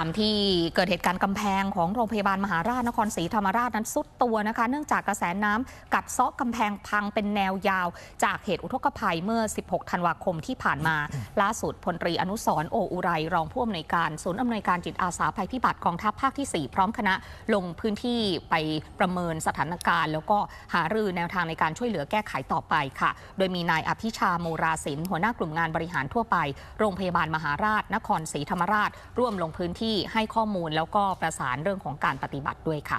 ามที่เกิดเหตุการณ์กำแพงของโรงพยาบาลมหาราชนครศรีธรรมราชนั้นสุดตัวนะคะ เนื่องจากกระแสน้ำกัดเซาะกำแพงพังเป็นแนวยาว จากเหตุอุทกภัยเมื่อ 16 ธันวาคมที่ผ่านมา ล่าสุดพลตรีอนุสร์โออุไร รองผู้อำนวยการศูนย์อำนวยการจิตอาสาภัยพิบัติกองทัพภาคที่ 4 พร้อมคณะลงพื้นที่ไปประเมินสถานการณ์ แล้วก็หารือแนวทางในการช่วยเหลือแก้ไขต่อไปค่ะ โดยมีนายอภิชาโมราศิลป์หัวหน้ากลุ่มงานบริหารทั่วไป โรงพยาบาลมหาราช นครศรีธรรมราช ร่วมลงพื้นที่ให้ข้อมูลแล้วก็ประสานเรื่องของการปฏิบัติด้วยค่ะ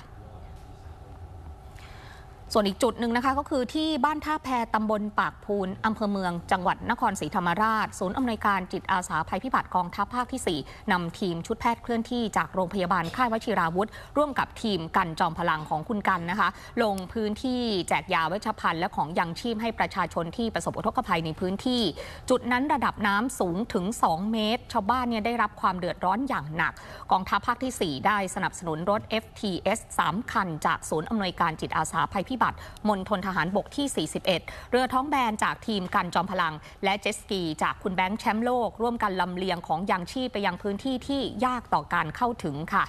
ส่วนอีกจุดหนึ่งนะคะก็คือที่บ้านท่าแพตำบลปากพูนอำเภอเมือง จังหวัดนครศรีธรรมราช ศูนย์อำนวยการจิตอาสาภัยพิบัติกองทัพภาคที่ 4นำทีมชุดแพทย์เคลื่อนที่จากโรงพยาบาลค่ายวชิราวุธ ร่วมกับทีมกันจอมพลังของคุณกันนะคะ ลงพื้นที่แจกยาเวชภัณฑ์และของยังชีพให้ประชาชนที่ประสบอุทกภัยในพื้นที่ จุดนั้นระดับน้ำสูงถึง 2 เมตร ชาวบ้านเนี่ยได้รับความเดือดร้อนอย่างหนัก กองทัพภาคที่ 4 ได้สนับสนุนรถ FTS 3 คัน จากศูนย์อำนวยการจิตอาสาภัยพิบัติมณฑลทหารบกที่ 41 เรือท้องแบนจากทีมกันจอมพลัง และเจสกีจากคุณแบงค์แชมป์โลก ร่วมกันลำเลียงของยางชีพไปยังพื้นที่ที่ยากต่อการเข้าถึงค่ะ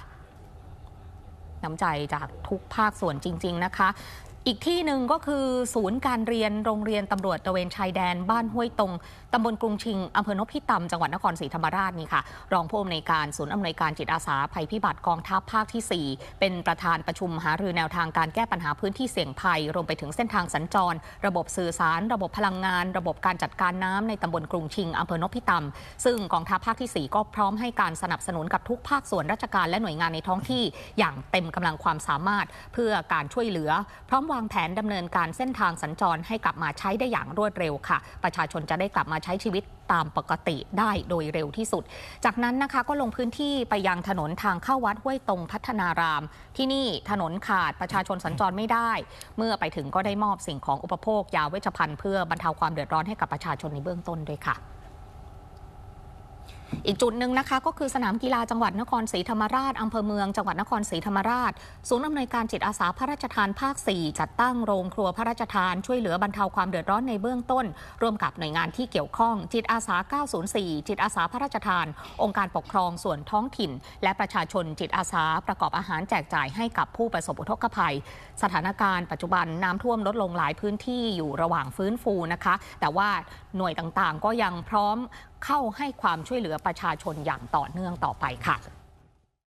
น้ำใจจากทุกภาคส่วนจริง ๆ นะคะ อีกที่หนึ่งก็คือศูนย์การเรียนโรงเรียนตำรวจตระเวนชายแดน บ้านห้วยตรงตำบลกรุงชิงอำเภอนพิตำจังหวัดนครศรีธรรมราชนี่ค่ะ รองผู้อำนวยการศูนย์อำนวยการจิตอาสาภัยพิบัติกองทัพภาคที่ 4 เป็นประธานประชุมหารือแนวทางการแก้ปัญหาพื้นที่เสี่ยงภัย รวมไปถึงเส้นทางสัญจร ระบบสื่อสาร ระบบพลังงาน ระบบการจัดการน้ำในตำบลกรุงชิงอำเภอนพิตำซึ่งกองทัพภาคที่ 4 ก็พร้อมให้การสนับสนุนกับทุกภาคส่วนราชการและหน่วยงานในท้องที่ อย่างเต็มกำลังความสามารถเพื่อการช่วยเหลือพร้อมวางแผนดำเนินการเส้นทางสัญจรให้กลับมาใช้ได้อย่างรวดเร็วค่ะ ประชาชนจะได้กลับมาใช้ชีวิตตามปกติได้โดยเร็วที่สุด จากนั้นนะคะก็ลงพื้นที่ไปยังถนนทางเข้าวัดห้วยตรงพัฒนาราม ที่นี่ถนนขาดประชาชนสัญจรไม่ได้ เมื่อไปถึงก็ได้มอบสิ่งของอุปโภคยาเวชภัณฑ์เพื่อบรรเทาความเดือดร้อนให้กับประชาชนในเบื้องต้นด้วยค่ะ อีกจุดหนึ่งนะคะ ก็คือสนามกีฬาจังหวัดนครศรีธรรมราชอำเภอเมืองจังหวัดนครศรีธรรมราชศูนย์อำนวยการจิตอาสาพระราชทานภาค 4 จัดตั้งโรงครัวพระราชทานช่วยเหลือบรรเทาความเดือดร้อนในเบื้องต้น ร่วมกับหน่วยงานที่เกี่ยวข้อง จิตอาสา 904 จิตอาสาพระราชทาน องค์การปกครองส่วนท้องถิ่น และประชาชนจิตอาสาประกอบอาหารแจกจ่ายให้กับผู้ประสบอุทกภัย สถานการณ์ปัจจุบันน้ำท่วมลดลงหลายพื้นที่อยู่ระหว่างฟื้นฟูนะคะ แต่ว่าหน่วยต่างๆ ก็ยังพร้อม เข้าให้ความช่วยเหลือประชาชนอย่างต่อเนื่องต่อไปค่ะ